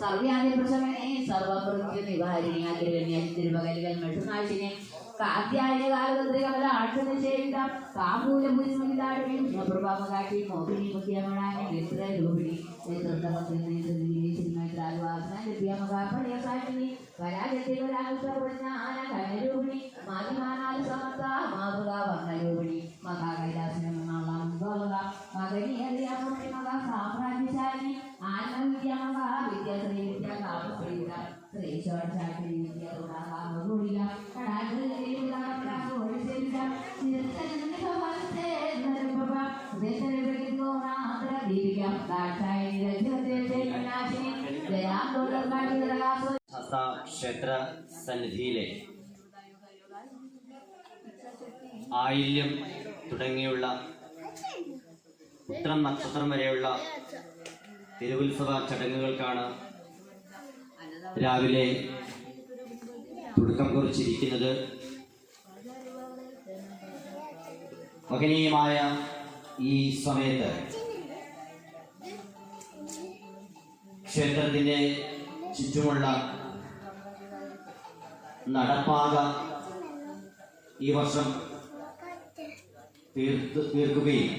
सर्व आदिप्रसमने सर्वप्रकृति निवारिणी आदिरण्य आदिर्भगलिगल मठुनाशिने കമല ആക്ഷനിഷേവിതം കാമൂല മുരിമുരിതാടുകയും പ്രഭാമകാട്ടി മോഹിനി മുഖ്യമണാനെ വിത്ര രൂപിണി കലാരൂപിണി മാതിമാനാൽ സമർത്ഥ മാതൃക വർണരൂപിണി മഹാകൈലാസനമെന്നുള്ള മകനിയറിയാമുട്ടി മക സാമ്രാജ്യശാലിനി ആത്മവിദ്യ മക വിദ്യാശ്രീ വിദ്യ കാമശ്രീത ക്ഷേത്ര സന്നിധിയിലെ ആയില്യം തുടങ്ങിയുള്ള ഉത്രം നക്ഷത്രം വരെയുള്ള തിരുവുത്സവ ചടങ്ങുകൾക്കാണ് രാവിലെ തുടക്കം കുറിച്ചിരിക്കുന്നത് മഹനീയമായ ഈ സമയത്ത് ക്ഷേത്രത്തിന്റെ ചുറ്റുമുള്ള നടപ്പാത ഈ വർഷം തീർത്ത് തീർക്കുകയും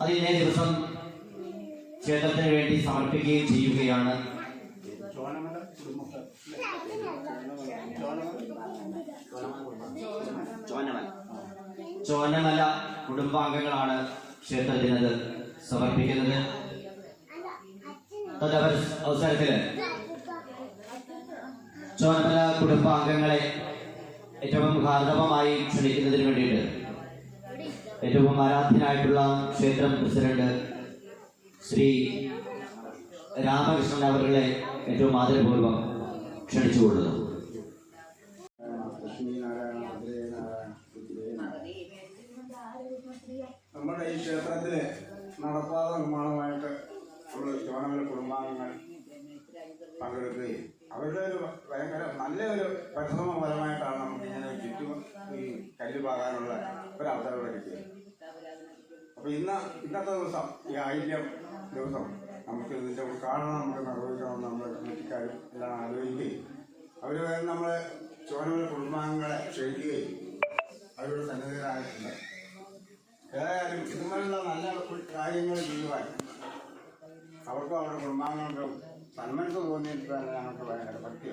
അതിനെ ദിവസം ക്ഷേത്രത്തിന് വേണ്ടി സമർപ്പിക്കുകയും ചെയ്യുകയാണ്. ചോനമല കുടുംബാംഗങ്ങളാണ് ക്ഷേത്രത്തിനത് സമർപ്പിക്കുന്നത്. അവസരത്തിൽ ചോനമല കുടുംബാംഗങ്ങളെ ഏറ്റവും ഹാർദവമായി ക്ഷണിക്കുന്നതിന് വേണ്ടിയിട്ട് ഏറ്റവും ആരാധ്യനായിട്ടുള്ള ക്ഷേത്രം പ്രസിഡന്റ് ശ്രീ രാമകൃഷ്ണൻ അവരുടെ ഏറ്റവും ആദരപൂർവം ക്ഷണിച്ചുകൊള്ളുന്നു ലക്ഷ്മീനാരായണ ഭദ്രേനാരായണ നമ്മുടെ ഈ ക്ഷേത്രത്തിലെ നടപ്പാത നിർമ്മാണമായിട്ട് ചോനമല കുടുംബാംഗങ്ങൾ പങ്കെടുക്കുകയും അവരുടെ ഒരു ഭയങ്കര നല്ലൊരു പരിശ്രമ ഫലമായിട്ടാണ് നമുക്ക് ഇങ്ങനെ ചുറ്റും ഈ കല്ല് പാകാനുള്ള ഒരു അവസരം കിട്ടിയത്. അപ്പൊ ഇന്ന് ഇന്നത്തെ ദിവസം ഈ ആയില്യം ദിവസം നമുക്ക് ഇതിന്റെ ഉദ്ഘാടനം നമുക്ക് നിർവഹിക്കണമെന്ന് നമ്മൾ കമ്മിറ്റിക്കാരും എല്ലാം ആലോചിക്കുകയും അവർ നമ്മളെ ചോനമല കുടുംബാംഗങ്ങളെ ക്ഷണിക്കുകയും അവരോട് സന്നിധിയിലായിട്ടുണ്ട് ಸನ್ಮಾನಗಳು ಸನ್ಮಾನಿಸಲು ಹೋಗಿದ್ದಾರೆ ಅನ್ನೋದ್ರ ಬಗ್ಗೆ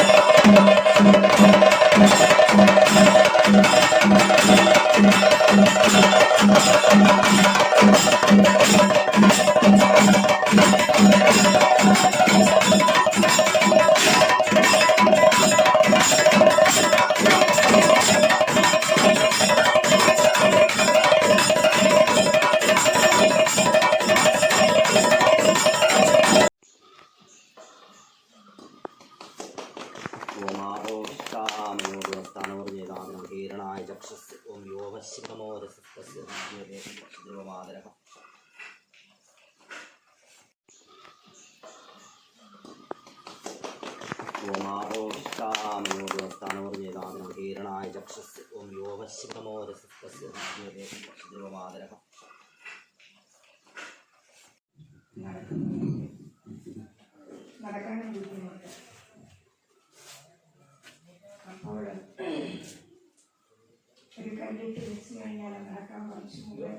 തന്നെ ഞങ്ങൾക്ക് ഭയങ്കര പറ്റിയ ഇതുണ്ട് ീരണായ ചക്ഷസ് ഓം യോവശ്യമോരസസ്യ ധ്രുവമാതരകം ീരണായ ചക്ഷസ് ഓം യോവശ്യമോരസസ്യ ധ്രുവമാതരകം നടക്കാനും ബുദ്ധിമുട്ട് അപ്പോൾ ഒരു കഴിഞ്ഞാൽ നടക്കാൻ കുറച്ചും കൂടെ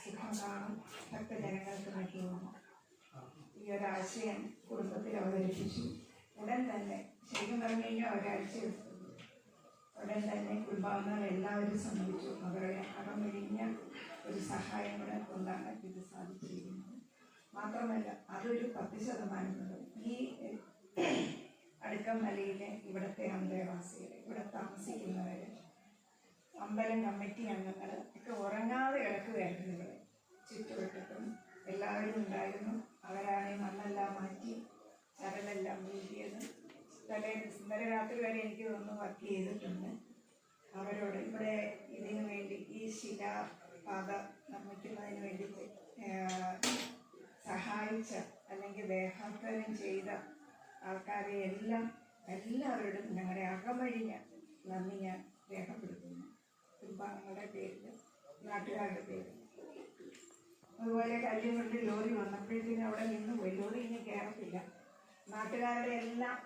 സുഖം കാണും ഭക്തജനങ്ങൾക്ക് പറ്റുമെന്ന് ഈ ഒരാശയം കുടുംബത്തിൽ അവതരിപ്പിച്ചു. ഉടൻ തന്നെ ശരിക്കും പറഞ്ഞു കഴിഞ്ഞാൽ ഒരാഴ്ച ഉടൻ തന്നെ കുടുംബാംഗങ്ങൾ എല്ലാവരും സമ്മതിച്ചു. അവരുടെ അകമൊഴിഞ്ഞ ഒരു സഹായം കൂടെ കൊണ്ടാണ് ഇത് സാധിച്ചിരിക്കുന്നത്. മാത്രമല്ല അതൊരു പത്ത് ശതമാനം മുതൽ ഈ അടുക്കം മലയിലെ ഇവിടുത്തെ അന്തേവാസികൾ ഇവിടെ താമസിക്കുന്നവർ അമ്പലം കമ്മിറ്റി അംഗങ്ങൾ ഒക്കെ ഉറങ്ങാതെ കിടക്കുകയായിരുന്നു ഇവിടെ. ചുറ്റുവട്ടത്തും എല്ലാവരും ഉണ്ടായിരുന്നു. അവരാണ് മണ്ണെല്ലാം മാറ്റി ചരലെല്ലാം വീട്ടിയത് തലേ ഇന്നലെ രാത്രി വരെ എനിക്ക് തോന്നുന്നു വർക്ക് ചെയ്തിട്ടുണ്ട്. അവരോട് ഇവിടെ ഇതിനു വേണ്ടി ഈ ശിലാപാത നിർമ്മിക്കുന്നതിന് വേണ്ടി സഹായിച്ച അല്ലെങ്കിൽ ദേഹാന്തരം ചെയ്ത ആൾക്കാരെ എല്ലാം എല്ലാവരോടും ഞങ്ങളുടെ അകമഴിഞ്ഞ നന്ദി ഞാൻ രേഖപ്പെടുത്തുന്നു. കുടുംബാംഗങ്ങളുടെ പേരിൽ നാട്ടുകാരുടെ പേരിൽ അതുപോലെ കല്ലുകൊണ്ട് ലോറി വന്നപ്പോഴത്തേക്കും അവിടെ നിന്ന് പോയി. ലോറി ഇനി കയറത്തില്ല. നാട്ടുകാരുടെ എല്ലാം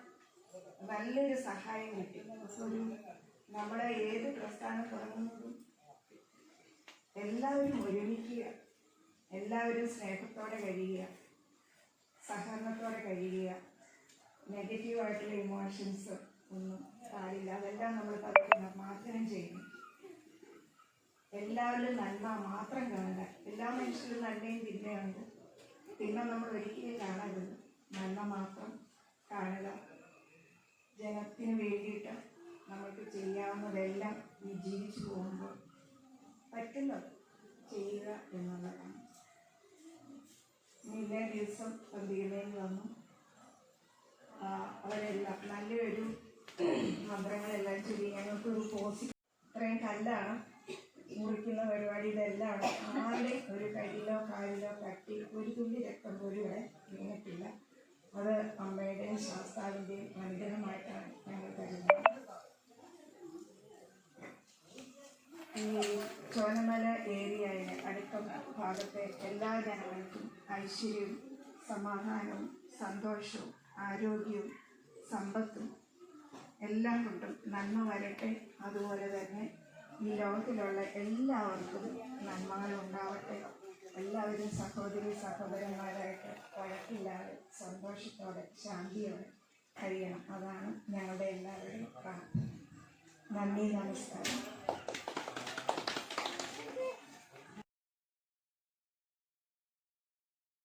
നല്ലൊരു സഹായം കിട്ടി. നമ്മുടെ ഏത് പ്രസ്ഥാനം തുടങ്ങുന്നതും? എല്ലാവരും ഒരുമിക്കുക. എല്ലാവരും സ്നേഹത്തോടെ കഴിയുക. സഹകരണത്തോടെ കഴിയുക. നെഗറ്റീവായിട്ടുള്ള ഇമോഷൻസ് ഒന്നും പാടില്ല. അതെല്ലാം നമ്മൾ പതുക്കെ നിർമ്മാർജനം ചെയ്യണം എല്ലാവരിലും നന്മ മാത്രം കാണുക. എല്ലാ മനുഷ്യരും നന്മയും തിന്മയുണ്ട് തിന്മ നമ്മൾ ഒരിക്കലും കാണരുത്. നന്മ മാത്രം കാണുക. ജനത്തിന് വേണ്ടിയിട്ട് നമുക്ക് ചെയ്യാവുന്നതെല്ലാം ഈ ജീവിച്ചു പോകുമ്പോൾ പറ്റുന്നത് ചെയ്യുക എന്നുള്ളതാണ്. എല്ലാ ദിവസം പന്തിയിലേക്ക് വന്നു. അവരെല്ലാം നല്ലൊരു മന്ത്രങ്ങളെല്ലാം ചൊല്ലി ഞങ്ങൾക്കൊരു പോസിറ്റീവ് ഇത്രയും കല്ലാണ് മുറിക്കുന്ന പരിപാടിയിലെല്ലാം ആരുടെ ഒരു കയ്യിലോ കാലിലോ തട്ടി ഒരു തുള്ളി രക്തം പോലും ഇവിടെ വീണിട്ടില്ല. അത് അമ്മയുടെയും ശാസ്താവിന്റെയും അനുഗ്രഹമായിട്ടാണ് ഞങ്ങൾ കരുതുന്നത്. ഈ ചോനമല ഏരിയയിലെ അടുത്ത ഭാഗത്തെ എല്ലാ ജനങ്ങൾക്കും ഐശ്വര്യവും സമാധാനവും സന്തോഷവും ആരോഗ്യവും സമ്പത്തും എല്ലാം കൊണ്ടും നന്മ വരട്ടെ. അതുപോലെ തന്നെ ഈ ലോകത്തിലുള്ള എല്ലാവർക്കും നന്മകൾ ഉണ്ടാവട്ടെ എല്ലാവരും സഹോദരി സഹോദരന്മാരായിട്ട് വഴക്കില്ലാതെ സന്തോഷത്തോടെ ശാന്തിയോടെ കഴിയണം. അതാണ് ഞങ്ങളുടെ എല്ലാവരുടെയും പ്രാർത്ഥന. നന്ദി നമസ്കാരം.